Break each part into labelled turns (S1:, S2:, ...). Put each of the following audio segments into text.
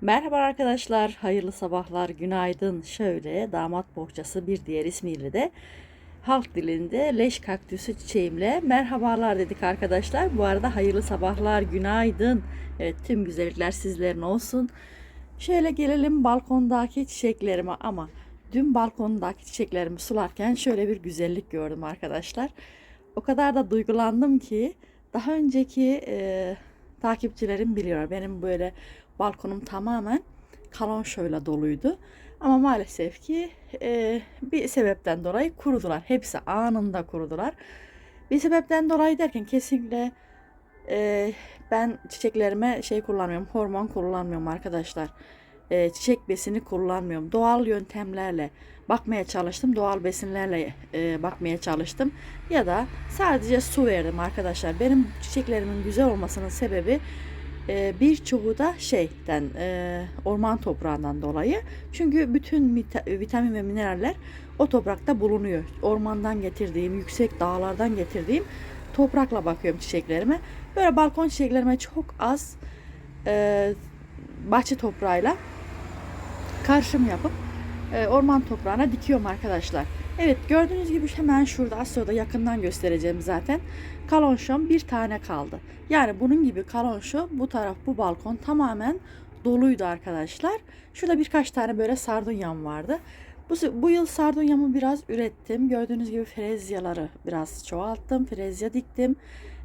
S1: Merhaba arkadaşlar, hayırlı sabahlar, günaydın. Şöyle damat bohçası bir diğer ismiyle de halk dilinde leş kaktüsü çiçeğimle merhabalar dedik arkadaşlar. Bu arada hayırlı sabahlar, günaydın. Evet tüm güzellikler sizlerin olsun. Şöyle gelelim balkondaki çiçeklerime ama dün balkondaki çiçeklerimi sularken şöyle bir güzellik gördüm arkadaşlar. O kadar da duygulandım ki daha önceki e, takipçilerim biliyor. Benim böyle balkonum tamamen kalonşoyla doluydu. Ama maalesef ki e, bir sebepten dolayı kurudular. Hepsi anında kurudular. Bir sebepten dolayı derken kesinlikle e, ben çiçeklerime şey kullanmıyorum, hormon kullanmıyorum arkadaşlar. E, çiçek besini kullanmıyorum. Doğal yöntemlerle bakmaya çalıştım. Doğal besinlerle e, bakmaya çalıştım. Ya da sadece su verdim arkadaşlar. Benim çiçeklerimin güzel olmasının sebebi e, birçoğu da şeyden e, orman toprağından dolayı. Çünkü bütün vita- vitamin ve mineraller o toprakta bulunuyor. Ormandan getirdiğim, yüksek dağlardan getirdiğim toprakla bakıyorum çiçeklerime. Böyle balkon çiçeklerime çok az e, bahçe toprağıyla karışım yapıp e, orman toprağına dikiyorum arkadaşlar. Evet gördüğünüz gibi hemen şurada az sonra da yakından göstereceğim zaten. Kalonşom bir tane kaldı. Yani bunun gibi kalonşo bu taraf bu balkon tamamen doluydu arkadaşlar. Şurada birkaç tane böyle sardunyam vardı. Bu, bu yıl sardunyamı biraz ürettim. Gördüğünüz gibi frezyaları biraz çoğalttım. Frezya diktim.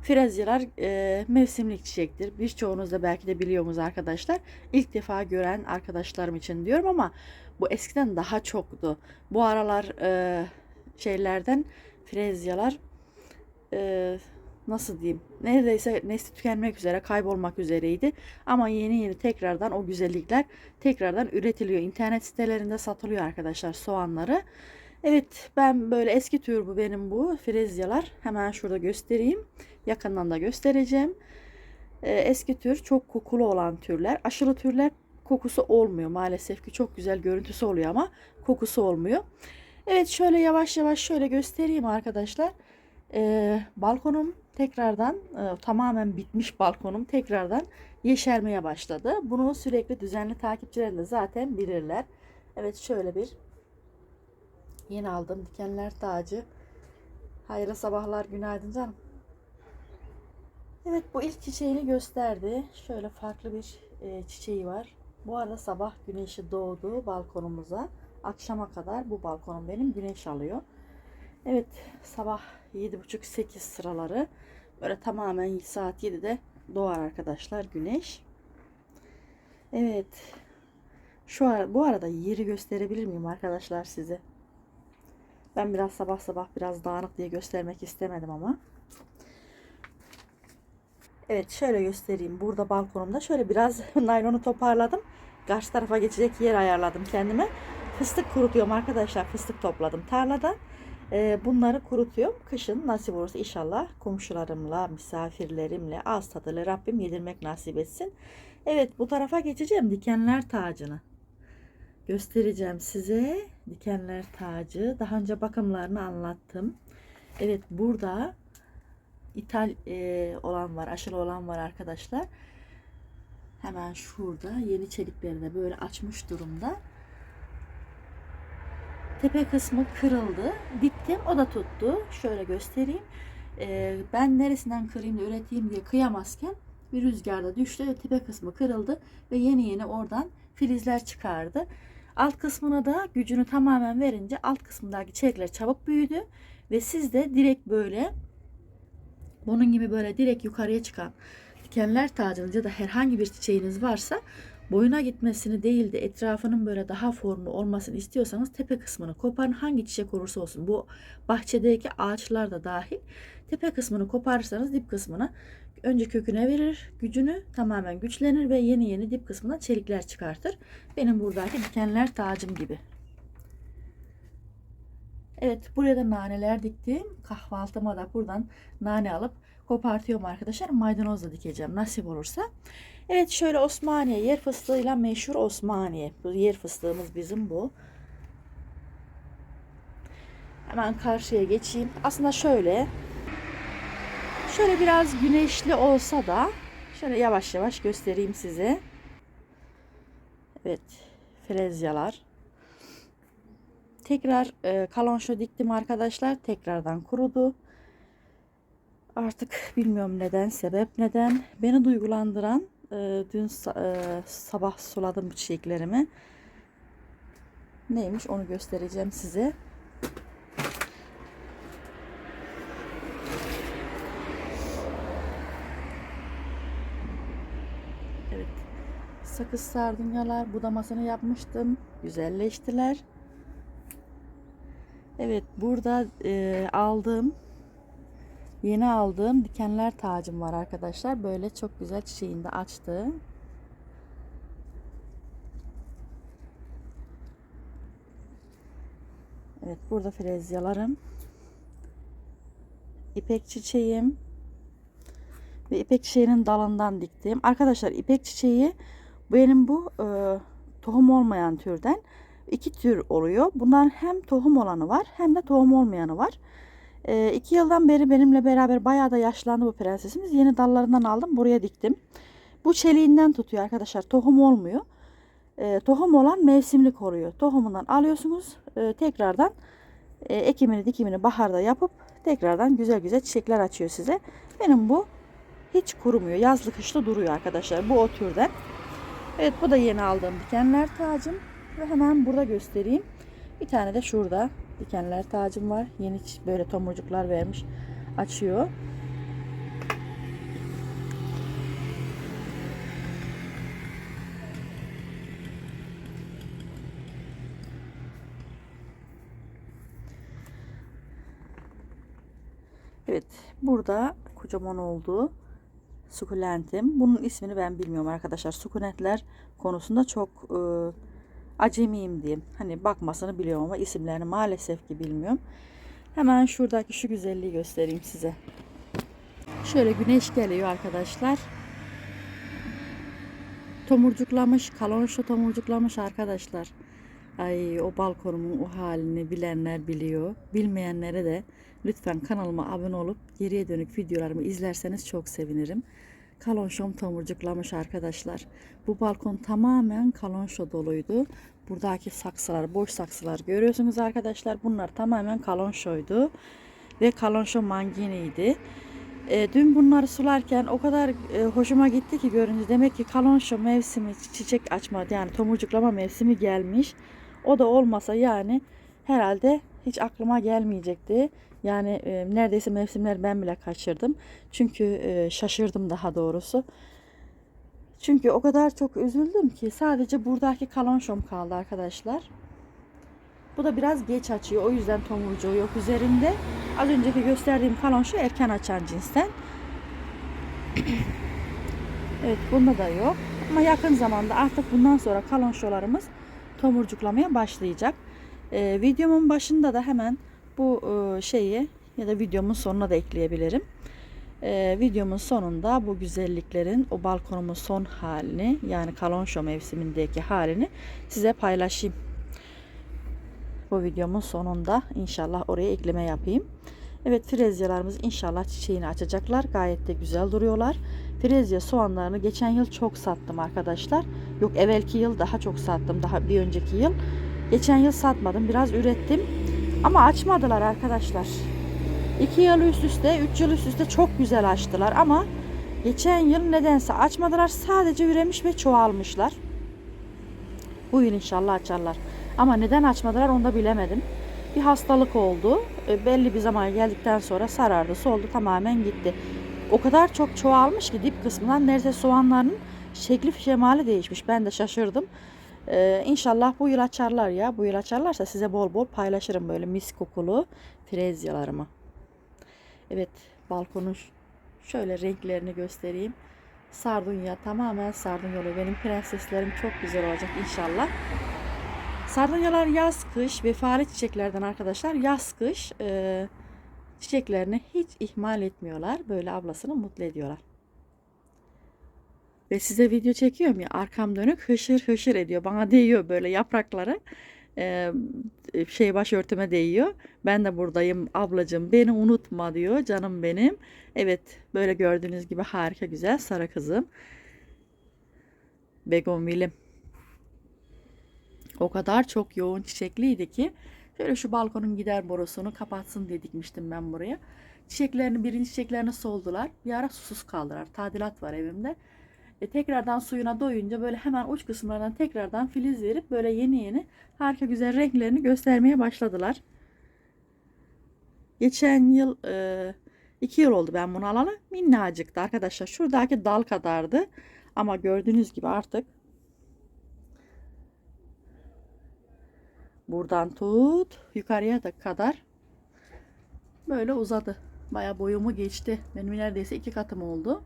S1: Frezyalar e, mevsimlik çiçektir. Birçoğunuz da belki de biliyorsunuz arkadaşlar. İlk defa gören arkadaşlarım için diyorum ama bu eskiden daha çoktu. Bu aralar e, şeylerden frezyalar e, nasıl diyeyim neredeyse nesli tükenmek üzere kaybolmak üzereydi. Ama yeni yeni tekrardan o güzellikler tekrardan üretiliyor. İnternet sitelerinde satılıyor arkadaşlar soğanları. Evet ben böyle eski tür bu benim bu frezyalar. Hemen şurada göstereyim. Yakından da göstereceğim. Ee, eski tür çok kokulu olan türler. Aşılı türler kokusu olmuyor maalesef ki çok güzel görüntüsü oluyor ama kokusu olmuyor. Evet şöyle yavaş yavaş şöyle göstereyim arkadaşlar. Ee, balkonum tekrardan e, tamamen bitmiş balkonum tekrardan yeşermeye başladı. Bunu sürekli düzenli takipçilerim de zaten bilirler. Evet şöyle bir yeni aldım dikenler tacı. Hayırlı sabahlar günaydın canım. Evet bu ilk çiçeğini gösterdi. Şöyle farklı bir e, çiçeği var. Bu arada sabah güneşi doğdu balkonumuza. Akşama kadar bu balkonum benim güneş alıyor. Evet sabah 7.30-8 sıraları böyle tamamen saat 7'de doğar arkadaşlar güneş. Evet. Şu ara, bu arada yeri gösterebilir miyim arkadaşlar size? Ben biraz sabah sabah biraz dağınık diye göstermek istemedim ama. Evet şöyle göstereyim. Burada balkonumda şöyle biraz naylonu toparladım. Karşı tarafa geçecek yer ayarladım kendime. Fıstık kurutuyorum arkadaşlar. Fıstık topladım tarlada. Ee, bunları kurutuyorum. Kışın nasip olursa inşallah komşularımla, misafirlerimle az tadıyla Rabbim yedirmek nasip etsin. Evet bu tarafa geçeceğim dikenler tacını. Göstereceğim size dikenler tacı. Daha önce bakımlarını anlattım. Evet burada ithal e, olan var, aşılı olan var arkadaşlar. Hemen şurada yeni çeliklerini böyle açmış durumda. Tepe kısmı kırıldı. Diktim o da tuttu. Şöyle göstereyim. E, ben neresinden kırayım da üreteyim diye kıyamazken bir rüzgarda düştü tepe kısmı kırıldı ve yeni yeni oradan filizler çıkardı. Alt kısmına da gücünü tamamen verince alt kısmındaki çiçekler çabuk büyüdü ve siz de direkt böyle bunun gibi böyle direkt yukarıya çıkan dikenler tacınız ya da herhangi bir çiçeğiniz varsa boyuna gitmesini değil de etrafının böyle daha formlu olmasını istiyorsanız tepe kısmını koparın. Hangi çiçek olursa olsun bu bahçedeki ağaçlar da dahil tepe kısmını koparırsanız dip kısmına önce köküne verir gücünü tamamen güçlenir ve yeni yeni dip kısmına çelikler çıkartır. Benim buradaki dikenler tacım gibi. Evet buraya da naneler diktim. Kahvaltıma da buradan nane alıp kopartıyorum arkadaşlar. Maydanoz da dikeceğim nasip olursa. Evet şöyle Osmaniye yer fıstığıyla meşhur Osmaniye. Bu yer fıstığımız bizim bu. Hemen karşıya geçeyim. Aslında şöyle şöyle biraz güneşli olsa da şöyle yavaş yavaş göstereyim size. Evet. Frezyalar. Tekrar e, kalonşo diktim arkadaşlar. Tekrardan kurudu. Artık bilmiyorum neden, sebep neden. Beni duygulandıran e, dün e, sabah suladım çiçeklerimi. Neymiş onu göstereceğim size. Evet. Sakız sardunyalar budamasını yapmıştım. Güzelleştiler. Evet burada e, aldığım yeni aldığım dikenler tacım var arkadaşlar. Böyle çok güzel çiçeğini de açtı. Evet burada frezyalarım. İpek çiçeğim. Ve ipek çiçeğinin dalından diktim. Arkadaşlar ipek çiçeği benim bu e, tohum olmayan türden iki tür oluyor. Bundan hem tohum olanı var hem de tohum olmayanı var. E, iki yıldan beri benimle beraber bayağı da yaşlandı bu prensesimiz. Yeni dallarından aldım buraya diktim. Bu çeliğinden tutuyor arkadaşlar. Tohum olmuyor. E, tohum olan mevsimlik oluyor. Tohumundan alıyorsunuz. E, tekrardan e, ekimini dikimini baharda yapıp tekrardan güzel güzel çiçekler açıyor size. Benim bu hiç kurumuyor. Yazlı kışlı duruyor arkadaşlar. Bu o türden. Evet bu da yeni aldığım dikenler tacım. Ve hemen burada göstereyim. Bir tane de şurada dikenler tacım var. Yeni böyle tomurcuklar vermiş. Açıyor. Evet burada kocaman oldu. Sukulentim. Bunun ismini ben bilmiyorum arkadaşlar. Sukulentler konusunda çok e, acemiyim diyeyim. Hani bakmasını biliyorum ama isimlerini maalesef ki bilmiyorum. Hemen şuradaki şu güzelliği göstereyim size. Şöyle güneş geliyor arkadaşlar. Tomurcuklamış, kalonşo tomurcuklamış arkadaşlar. Ay o balkonumun o halini bilenler biliyor. Bilmeyenlere de lütfen kanalıma abone olup geriye dönük videolarımı izlerseniz çok sevinirim. Kalonşom tomurcuklamış arkadaşlar. Bu balkon tamamen kalonşo doluydu. Buradaki saksılar, boş saksılar görüyorsunuz arkadaşlar. Bunlar tamamen kalonşoydu. Ve kalonşo manginiydi. E, dün bunları sularken o kadar e, hoşuma gitti ki görünce demek ki kalonşo mevsimi çiçek açma yani tomurcuklama mevsimi gelmiş. O da olmasa yani herhalde hiç aklıma gelmeyecekti. Yani e, neredeyse mevsimler ben bile kaçırdım. Çünkü e, şaşırdım daha doğrusu. Çünkü o kadar çok üzüldüm ki sadece buradaki kalonşom kaldı arkadaşlar. Bu da biraz geç açıyor. O yüzden tomurcuğu yok üzerinde. Az önceki gösterdiğim kalonşo erken açan cinsten. evet bunda da yok. Ama yakın zamanda artık bundan sonra kalonşolarımız tomurcuklamaya başlayacak. Ee, videomun başında da hemen bu e, şeyi ya da videomun sonuna da ekleyebilirim. Ee, videomun sonunda bu güzelliklerin o balkonumun son halini yani kalonşo mevsimindeki halini size paylaşayım. Bu videomun sonunda inşallah oraya ekleme yapayım. Evet frezyalarımız inşallah çiçeğini açacaklar. Gayet de güzel duruyorlar. Frezya soğanlarını geçen yıl çok sattım arkadaşlar. Yok evvelki yıl daha çok sattım. Daha bir önceki yıl. Geçen yıl satmadım. Biraz ürettim. Ama açmadılar arkadaşlar. 2 yıl üst üste, 3 yıl üst üste çok güzel açtılar ama geçen yıl nedense açmadılar. Sadece üremiş ve çoğalmışlar. Bu yıl inşallah açarlar. Ama neden açmadılar onu da bilemedim. Bir hastalık oldu. E, belli bir zaman geldikten sonra sarardı, soldu, tamamen gitti. O kadar çok çoğalmış ki dip kısmından neredeyse soğanların şekli şemali değişmiş. Ben de şaşırdım. Ee, inşallah bu yıl açarlar ya. Bu yıl açarlarsa size bol bol paylaşırım böyle mis kokulu frezyalarımı. Evet balkonun şöyle renklerini göstereyim. Sardunya tamamen sardunya Benim prenseslerim çok güzel olacak inşallah. Sardunyalar yaz kış ve fare çiçeklerden arkadaşlar yaz kış e, çiçeklerini hiç ihmal etmiyorlar. Böyle ablasını mutlu ediyorlar. Ve size video çekiyorum ya arkam dönük hışır hışır ediyor. Bana değiyor böyle yaprakları. Ee, şey başörtüme değiyor. Ben de buradayım ablacığım beni unutma diyor canım benim. Evet böyle gördüğünüz gibi harika güzel sarı kızım. Begonvilim. O kadar çok yoğun çiçekliydi ki şöyle şu balkonun gider borusunu kapatsın diye dikmiştim ben buraya. Çiçeklerini birinci çiçeklerini soldular. Bir ara susuz kaldılar. Tadilat var evimde. E, tekrardan suyuna doyunca böyle hemen uç kısımlardan tekrardan filiz verip böyle yeni yeni harika güzel renklerini göstermeye başladılar. Geçen yıl e, iki yıl oldu ben bunu alalı. Minnacıktı arkadaşlar. Şuradaki dal kadardı. Ama gördüğünüz gibi artık buradan tut yukarıya da kadar böyle uzadı. Baya boyumu geçti. Benim neredeyse iki katım oldu.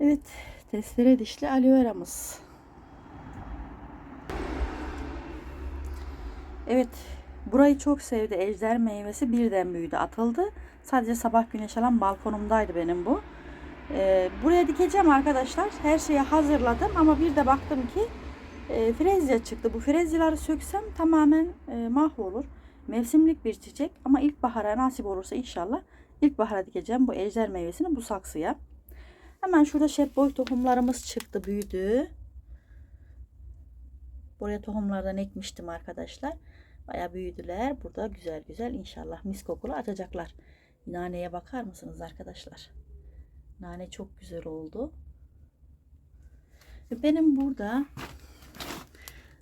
S1: Evet, testere dişli aloe veramız. Evet, burayı çok sevdi. Ejder meyvesi birden büyüdü, atıldı. Sadece sabah güneş alan balkonumdaydı benim bu. Ee, buraya dikeceğim arkadaşlar. Her şeyi hazırladım ama bir de baktım ki e, frezya çıktı. Bu frezyaları söksem tamamen e, mahvolur. Mevsimlik bir çiçek ama ilkbahara nasip olursa inşallah ilkbahara dikeceğim bu ejder meyvesini bu saksıya. Hemen şurada şepboy tohumlarımız çıktı, büyüdü. Buraya tohumlardan ekmiştim arkadaşlar. Baya büyüdüler. Burada güzel güzel inşallah mis kokulu açacaklar. Naneye bakar mısınız arkadaşlar? Nane çok güzel oldu. Benim burada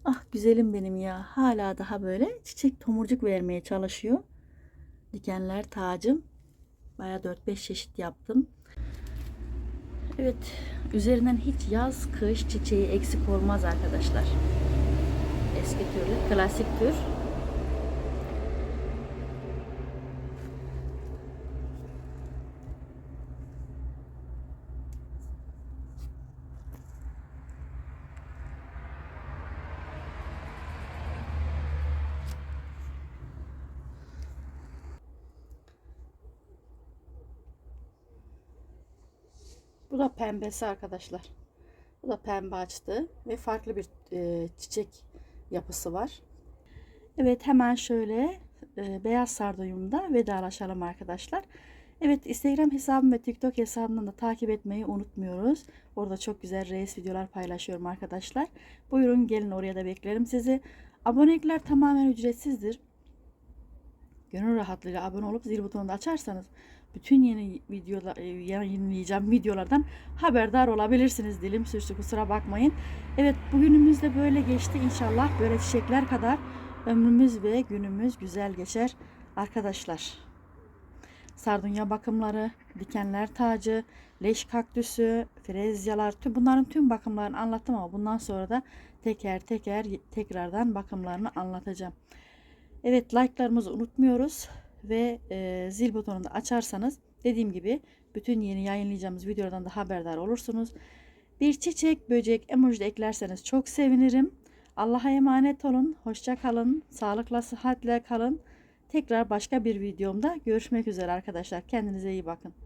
S1: ah güzelim benim ya hala daha böyle çiçek tomurcuk vermeye çalışıyor. Dikenler tacım. Baya 4-5 çeşit yaptım. Evet, üzerinden hiç yaz, kış çiçeği eksik olmaz arkadaşlar. Eski türlü, klasik tür. Bu da pembesi arkadaşlar. Bu da pembe açtı ve farklı bir e, çiçek yapısı var. Evet hemen şöyle e, beyaz sardunyumda vedalaşalım arkadaşlar. Evet Instagram hesabım ve TikTok hesabımdan da takip etmeyi unutmuyoruz. Orada çok güzel reis videolar paylaşıyorum arkadaşlar. Buyurun gelin oraya da beklerim sizi. Abonelikler tamamen ücretsizdir. Gönül rahatlığıyla abone olup zil butonunu da açarsanız bütün yeni videolar e, yayınlayacağım videolardan haberdar olabilirsiniz. Dilim sürçtü kusura bakmayın. Evet bugünümüz de böyle geçti inşallah. Böyle çiçekler kadar ömrümüz ve günümüz güzel geçer arkadaşlar. Sardunya bakımları, dikenler tacı, leş kaktüsü, frezyalar, tüm bunların tüm bakımlarını anlattım ama bundan sonra da teker teker tekrardan bakımlarını anlatacağım. Evet like'larımızı unutmuyoruz ve e, zil butonunu açarsanız dediğim gibi bütün yeni yayınlayacağımız videolardan da haberdar olursunuz. Bir çiçek, böcek, emoji de eklerseniz çok sevinirim. Allah'a emanet olun. Hoşça kalın. Sağlıkla, sıhhatle kalın. Tekrar başka bir videomda görüşmek üzere arkadaşlar. Kendinize iyi bakın.